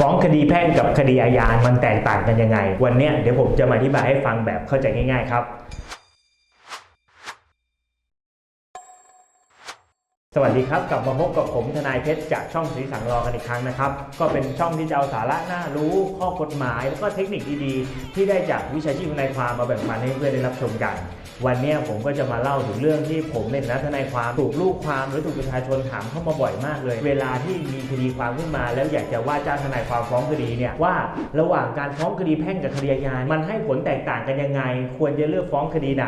ฟ้องคดีแพ่งกับคดีอาญามันแตกต่างกันยังไง วันนี้เดี๋ยวผมจะมาอธิบายให้ฟังแบบเข้าใจง่าย ๆ ครับ สวัสดีครับกลับมาพบกับผมทนายเพชรจากช่องสีสังรอกันอีกครั้งนะครับ ก็เป็นช่องที่จะเอาสาระน่ารู้ข้อกฎหมาย แล้วก็เทคนิคดีๆ ที่ได้จากวิชาชีพทนายความมาแบ่งปันให้เพื่อนได้รับชมกัน วันนี้ผมก็จะมาเล่าถึงเรื่องที่ผมในฐานะทนายความถูกลูกความหรือถูกประชาชนถามเข้ามาบ่อยมากเลย เวลาที่มีคดีความขึ้นมา แล้วอยากจะว่าจ้างทนายความฟ้องคดีเนี่ยว่าระหว่างการฟ้องคดีแพ่งกับคดีอาญามันให้ผลแตกต่างกันยังไง ควรจะเลือกฟ้องคดีไหน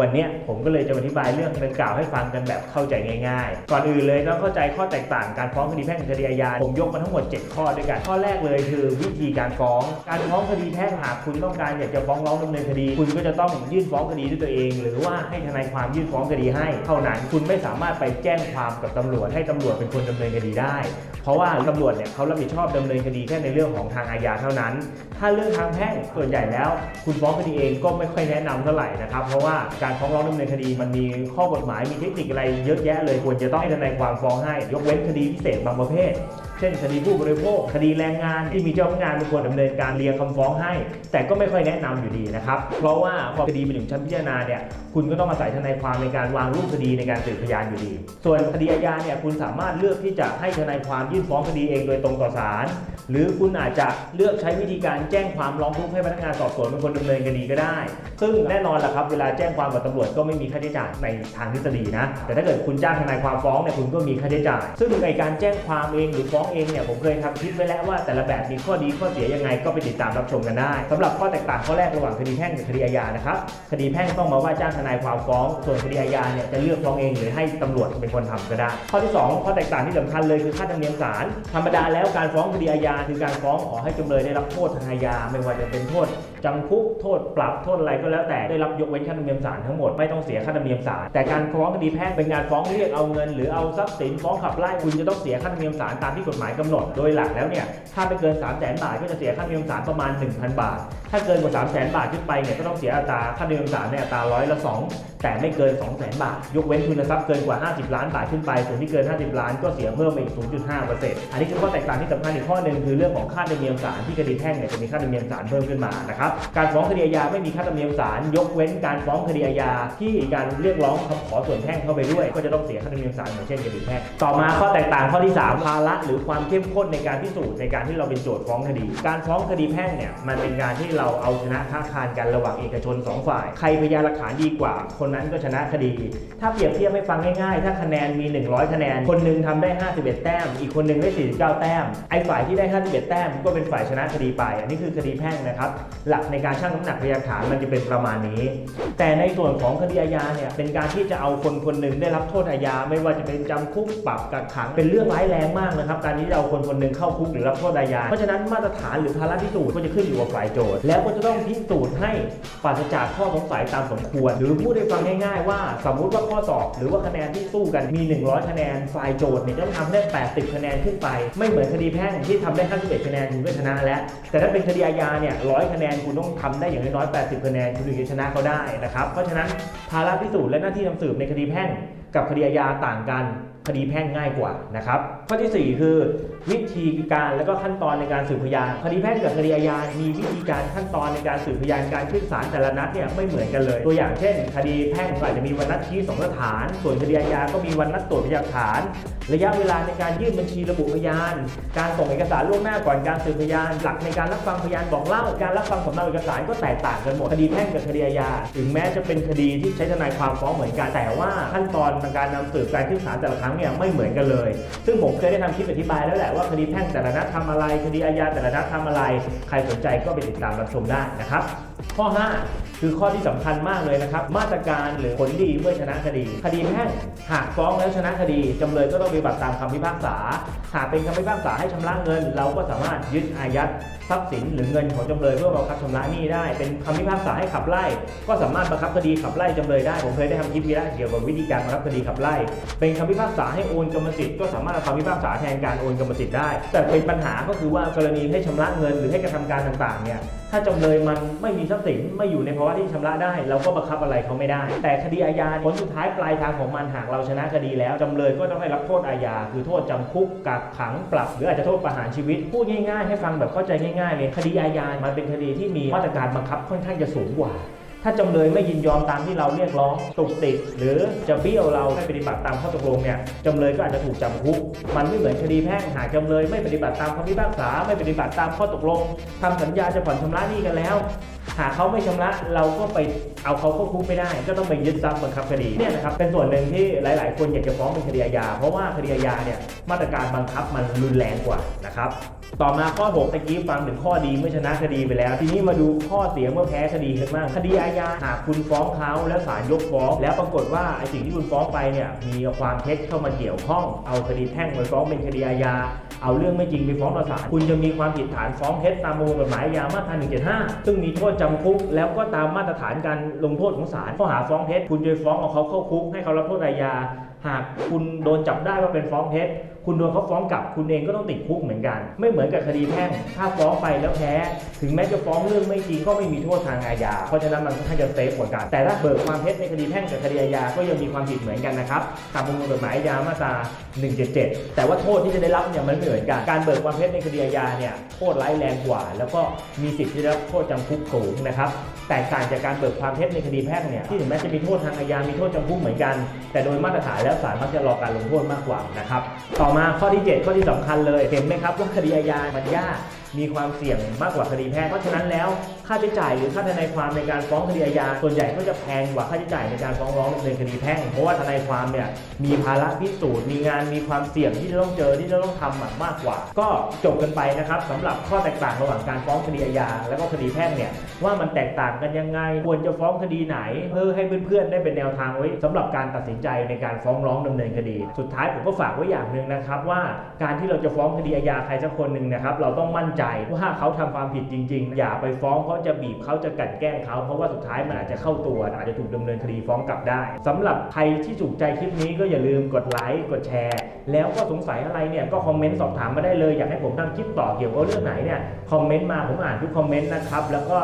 วันนี้ผมก็เลยจะอธิบายเรื่องดังกล่าวให้ฟังกันแบบเข้าใจง่ายๆก่อนอื่นเลยต้องเข้าใจข้อแตกต่างการฟ้องคดีแพ่งกับคดีอาญาผมยกมาทั้งหมด 7 ข้อด้วยกัน ข้อแรกเลยคือวิธีการฟ้อง การฟ้องคดีแพ่งหากคุณต้องการอยากจะฟ้องร้องดำเนินคดี คุณก็จะต้องยื่นฟ้องคดีด้วยตัวเอง หรือว่าให้ทนายความยื่นฟ้องคดีให้ เท่านั้นคุณไม่สามารถไปแจ้งความกับตำรวจให้ตำรวจเป็นคนดำเนินคดีได้ เพราะว่าตำรวจเนี่ยเขารับผิดชอบดำเนินคดีแค่ในเรื่องของทางอาญาเท่านั้น ถ้าเรื่องทางแพ่งส่วนใหญ่แล้ว คุณฟ้องคดีเองก็ไม่ค่อยแนะนำเท่าไหร่นะครับ เพราะว่าการฟ้องร้องดำเนินคดีมันมีข้อกฎหมายมีเทคนิคอะไรเยอะแยะเลยควรจะต้องให้ทนายความฟ้องให้ ยกเว้นคดีพิเศษบางประเภท เช่นคดีผู้บริโภค คดีแรงงานที่มีเจ้าพนักงานเป็นคนดำเนินการเรียงคำฟ้องให้ แต่ก็ไม่ค่อยแนะนำอยู่ดีนะครับ เพราะว่าพอคดีไปถึงชั้นพิจารณาเนี่ยคุณก็ต้องอาศัยทนายความในการวางรูปคดีในการสืบพยานอยู่ดี ส่วนคดีอาญาเนี่ยคุณสามารถเลือกที่จะให้ทนายความยื่นฟ้องคดีเองโดยตรงต่อศาลหรือคุณอาจจะเลือกใช้วิธีการแจ้งความร้องทุกข์ให้พนักงานสอบสวนเป็นคนดำเนินคดีก็ได้ ซึ่งแน่นอนแหละครับเวลาแจ้งความกับตำรวจก็ไม่มีค่าใช้จ่ายในทางทฤษฎีนะ แต่ถ้าเกิดคุณจ้างทนายความฟ้องเนี่ยคุณก็มีค่าใช้จ่าย ซึ่งในการแจ้งความเองหรือฟ้องเองเนี่ยผมเคยทำคลิปไว้แล้วว่าแต่ละแบบมีข้อดีข้อเสียยังไงก็ไปติดตามรับชมกันได้สำหรับข้อแตกต่างข้อแรกระหว่างคดีแพ่งกับคดีอาญานะครับคดีแพ่งต้องมาว่าจ้างทนายความฟ้อง ส่วนคดีอาญาเนี่ยจะเลือกฟ้องเองหรือให้ตำรวจเป็นคนทำก็ได้ ข้อที่สองข้อแตกต่างที่สำคัญเลยคือค่าธรรมเนียมศาลธรรมดาแล้วการฟ้องคดีอาญาคือการฟ้องขอให้จำเลยได้รับโทษทางอาญาไม่ว่าจะเป็นโทษ จำคุกโทษปรับโทษอะไรก็แล้วแต่ได้รับยกเว้นค่าธรรมเนียมศาลทั้งหมดไม่ต้องเสียค่าธรรมเนียมศาลแต่การฟ้องคดีแพ่งเป็นการฟ้องเรียกเอาเงิน หรือเอาทรัพย์สินฟ้องขับไล่คุณจะต้องเสียค่าธรรมเนียมศาลตามที่กฎหมายกำหนด โดยหลักแล้วเนี่ยถ้าไม่เกิน3 0 0 0 0 0บาทก็จะเสียค่าธรรมเนียมศาลประมาณ 1,000 บาท ถ้าเกินกว่า 3 0 0 0 0 0 บาทขึ้นไปเนี่ยก็ต้องเสียอัตราค่าเนียมศาลในอัตราร้อยละ 2 แต่ไม่เกิน 2 0 0 0 0 0 บาท ยกเว้นทุนทรัพย์เกินกว่า 50 ล้านบาทขึ้นไป ส่วนที่เกิน 50 ล้านก็เสียเพิ่มไปอีก 0.5%อันนี้คือข้อแตกต่างที่สำคัญอีกข้อหนึ่งคือเรื่องของค่าธรรมเนียมศาลที่คดีแพ่งเนี่ยจะมีค่าธรรมเนียมศาลเพิ่มขึ้นมานะครับ การฟ้องคดีอาญาไม่มีค่าธรรมเนียมศาลยกเว้นการฟ้องคดีอาญาที่การเรียกร้องคำขอส่วนแพ่งเข้าไปด้วย ก็จะต้องเสียค่าธรรมเนียมศาลเหมือนเช่นคดีแพ่งต่อมาข้อแตกต่างข้อที่ 3 ภาระหรือความเข้มข้นในการพิสูจน์ในการที่เราเป็นโจทย์ฟ้องคดี การฟ้องคดีแพ่งเนี่ยมันเป็นการที่เราเอาชนะค้าคานกันระหว่างเอกชนสองฝ่าย ใครพยานหลักฐานดีกว่า คนนั้นก็ชนะคดี ถ้าเปรียบเทียบให้ฟังง่ายๆ ถ้าคะแนนมี 100 คะแนน คนหนึงทำได้ 51 แต้ม อีกคนหนึงได้ 49 แต้ม ไอ้ฝ่ายที่ได้ 51 แต้มก็เป็นฝ่ายชนะคดีไป อันนี้คือคดีแพ่งนะครับ หลักในการชั่งน้ำหนักพยานหลักฐานมันจะเป็นประมาณนี้ แต่ในส่วนของคดีอาญาเนี่ย เป็นการที่จะเอาคนคนหนึ่งได้รับโทษอาญา ไม่ว่าจะเป็นจำคุกปรับกักขัง เป็นเรื่องร้ายแรงมากนะครับ การที่จะเอาคนคนหนึ่งเข้าคุกหรือรับโทษอาญา เพราะฉะนั้นมาตรฐานหรือภาระพิสูจน์ก็จะขึ้นอยู่กับฝ่ายโจทย์แล้วก็จะต้องพิสูจน์ให้ปราศจากข้อสงสัยตามสมควร หรือพูดให้ฟังง่ายๆว่า สมมุติว่าข้อสอบ หรือว่าคะแนนที่สู้กันมี 100 คะแนนฝ่ายโจทย์เนี่ยต้องทำได้ 80 คะแนนขึ้นไป ไม่เหมือนคดีแพ่งที่ทำได้51คะแนนคุณก็ชนะแล้ว แต่ถ้าเป็นคดีอาญาเนี่ย100คะแนนคุณต้องทำได้อย่างน้อย80 คะแนนคุณถึงจะชนะเขาได้นะครับเพราะฉะนั้นภาระพิสูจน์และหน้าที่นำสืบในคดีแพ่งกับคดีอาญาต่างกัน คดีแพ่งง่ายกว่านะครับ ข้อทีสี่ 4 คือวิธีการและก็ขั้นตอนในการสืบพยานคดีแพ่งกับคดีอาญา มีวิธีการขั้นตอนในการสืบพยานการขึ้นศาลแต่ละนัดเนี่ยไม่เหมือนกันเลย ตัวอย่างเช่น คดีแพ่งก็อาจจะมีวันนัดชี้สองสถาน ส่วนคดีอาญาก็มีวันนัดตรวจพยานฐาน ระยะเวลาในการยื่นบัญชีระบุพยาน การส่งเอกสารล่วงหน้าก่อนการสืบพยาน หลักในการรับฟังพยานบอกเล่า การรับฟังสำเนาเอกสารก็แตกต่างกันหมด คดีแพ่งกับคดีอาญา ถึงแม้จะเป็นคดีที่ใช้ทนายความฟ้องเหมือนกัน แต่ว่าขั้นตอนในการนำสืบการขึ้นศาลแต่ละครั้งเนี่ยไม่เหมือนกันเลย ซึ่งผมเคยได้ทำคลิปอธิบายแล้วแหละว่าคดีแพ่งแต่ละนัดทำอะไร คดีอาญาแต่ละนัดทำอะไร ใครสนใจก็ไปติดตามรับชมได้นะครับ ข้อ 5คือข้อที่สำคัญมากเลยนะครับ มาตรการหรือผลดีเมื่อชนะคดี คดีแพ่งหากฟ้องแล้วชนะคดีจำเลยก็ต้องปฏิบัติตามคำพิพากษา หากเป็นคำพิพากษาให้ชำระเงิน เราก็สามารถยึดอายัดทรัพย์สินหรือเงินของจำเลยเพื่อบังคับชำระหนี้ได้ เป็นคำพิพากษาให้ขับไล่ ก็สามารถบังคับคดีขับไล่จำเลยได้ผมเคยได้ทำคลิปวิดีโอเกี่ยวกับวิธีการบังคับคดีขับไล่ เป็นคำพิพากษาให้โอนกรรมสิทธิ์ก็สามารถเอาคำพิพากษาแทนการโอนกรรมสิทธิ์ได้ แต่เป็นปัญหาก็คือว่ากรณีให้ชำระเงินหรือให้กระทำการต่างๆเนี่ย ถ้าจำเลยมันไม่มีทรัพย์สินไม่อยู่ในภาวะที่ชำระได้ เราก็บังคับอะไรเขาไม่ได้ แต่คดีอาญาผลสุดท้ายปลายทางของมันหากเราชนะคดีแล้วจำเลยก็ต้องได้รับโทษอาญาคือโทษจำคุกกักขังปรับ หรืออาจจะโทษประหารชีวิตพูดง่ายๆ ให้ฟังแบบเข้าใจง่ายๆเลยคดีอาญามันเป็นคดีที่มีมาตรการบังคับค่อนข้างจะสูงกว่า ถ้าจำเลยไม่ยินยอมตามที่เราเรียกร้องตุกติดหรือจะเบี้ยวเราไม่ปฏิบัติตามข้อตกลงเนี่ยจำเลยก็อาจจะถูกจำคุก มันไม่เหมือนคดีแพ่งหากจำเลยไม่ปฏิบัติตามคำพิพากษา ไม่ปฏิบัติตามข้อตกลงทำสัญญาจะผ่อนชำระหนี้กันแล้ว หากเขาไม่ชำระเราก็ไปเอาเขาเข้าคุกไม่ได้ ก็ต้องไปยึดทรัพย์บังคับคดีเนี่ยนะครับเป็นส่วนหนึ่งที่หลาย ๆ คนอยากจะฟ้องเป็นคดีอาญาเพราะว่าคดีอาญาเนี่ยมาตรการบังคับมันรุนแรงกว่านะครับต่อมาข้อ 6ตะกี้ฟังถึงข้อดีเมื่อชนะคดีไปแล้ว ทีนี้มาดูข้อเสียเมื่อแพ้คดีกันบ้างคดีอาญาหากคุณฟ้องเขาแล้วศาลยกฟ้อง แล้วปรากฏว่าไอ้สิ่งที่คุณฟ้องไปเนี่ยมีความเท็จเข้ามาเกี่ยวข้องเอาคดีแพ่งไปฟ้องเป็นคดีอาญาเอาเรื่องไม่จริงไปฟ้องต่อศาลคุณจะมีความผิดฐานฟ้องเท็จตามประมวลกฎหมายอาญามาตรา175 ซึ่งมีโทษจำคุก แล้วก็ตามมาตรฐานการลงโทษของศาลข้อหาฟ้องเท็จคุณจะฟ้องเอาเขาเข้าคุกให้เขารับโทษอาญาหากคุณโดนจับได้ว่าเป็นฟ้องเท็จ คุณโดนเขาฟ้องกลับคุณเองก็ต้องติดคุกเหมือนกัน ไม่เหมือนกับคดีแพ่งถ้าฟ้องไปแล้วแพ้ถึงแม้จะฟ้องเรื่องไม่จริงก็ไม่มีโทษทางอาญาเพราะฉะนั้นมันค่อนข้างจะเซฟกว่ากันแต่ถ้าเบิกความเท็จในคดีแพ่งกับคดีอาญาก็ยังมีความผิดเหมือนกันนะครับตามประมวลกฎหมายอาญามาตรา 177 แต่ว่าโทษที่จะได้รับเนี่ยมันไม่เหมือนกันการเบิกความเท็จในคดีอาญาเนี่ยโทษร้ายแรงกว่า แล้วก็มีสิทธิ์ที่ได้รับโทษจำคุกสูงนะครับแตกต่างจากการเบิกความเท็จในคดีแพ่งเนี่ยที่ถึงแม้จะมีโทษทางอาญามีโทษจำคุกเหมือนกัน แต่โดยมาตรฐานแล้วศาลมักจะรอการลงโทษมากกว่านะครับต่อมาข้อที่ 7 ข้อที่สำคัญเลย เห็นไหมครับว่าคดีอาญามันยาก มีความเสี่ยงมากกว่าคดีแพ่ง เพราะฉะนั้นแล้วค่าใช้จ่ายหรือค่าทนายความในการฟ้องคดีอาญาส่วนใหญ่ก็จะแพงกว่าค่าใช้จ่ายในการฟ้องร้องดำเนินคดีแพ่งเพราะว่าทนายความเนี่ยมีภาระพิสูจน์มีงานมีความเสี่ยงที่จะต้องเจอที่จะต้องทำมากกว่า ก็จบกันไปนะครับสำหรับข้อแตกต่างระหว่างการฟ้องคดีอาญาและก็คดีแพ่งเนี่ยว่ามันแตกต่างกันยังไง ควรจะฟ้องคดีไหน เพื่อให้เพื่อนๆได้เป็นแนวทางไว้สำหรับการตัดสินใจในการฟ้องร้องดำเนินคดี สุดท้ายผมก็ฝากไว้อย่างหนึ่งนะครับว่าการที่เราจะฟ้องคดีอาญาใครสักคนหนึ่งนะครับเราต้องมั่นใจว่าเขาทำความผิดจริง ๆ อย่าไปฟ้องเพราะจะบีบเขาจะกลันแกล้งเขาเพราะว่าสุดท้ายมันอาจจะเข้าตัว อาจจะถูกดำเนินคดีฟ้องกลับได้สำหรับใครที่ถูกใจคลิปนี้ก็อย่าลืมกดไลค์กดแชร์ แล้วก็สงสัยอะไรเนี่ยก็คอมเมนต์สอบถามมาได้เลยอยากให้ผมทำคลิปต่อเกี่ยวกับเรื่องไหนเนี่ยคอมเมนต์มาผมอ่านทุกคอมเมนต์นะครับแล้วก็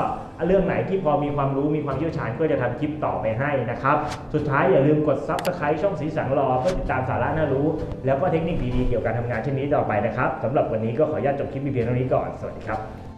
เรื่องไหนที่พอมีความรู้มีความเชี่ยวชาญก็จะทำคลิปต่อไปให้นะครับ สุดท้ายอย่าลืมกด Subscribe ช่องสีสังรอเพื่อติดตามสาระน่ารู้ แล้วก็เทคนิคดีๆเกี่ยวกับการทำงานเช่นนี้ต่อไปนะครับสำหรับวันนี้ก็ขออนุญาตจบคลิปเพียงเท่านี้ก่อน สวัสดีครับ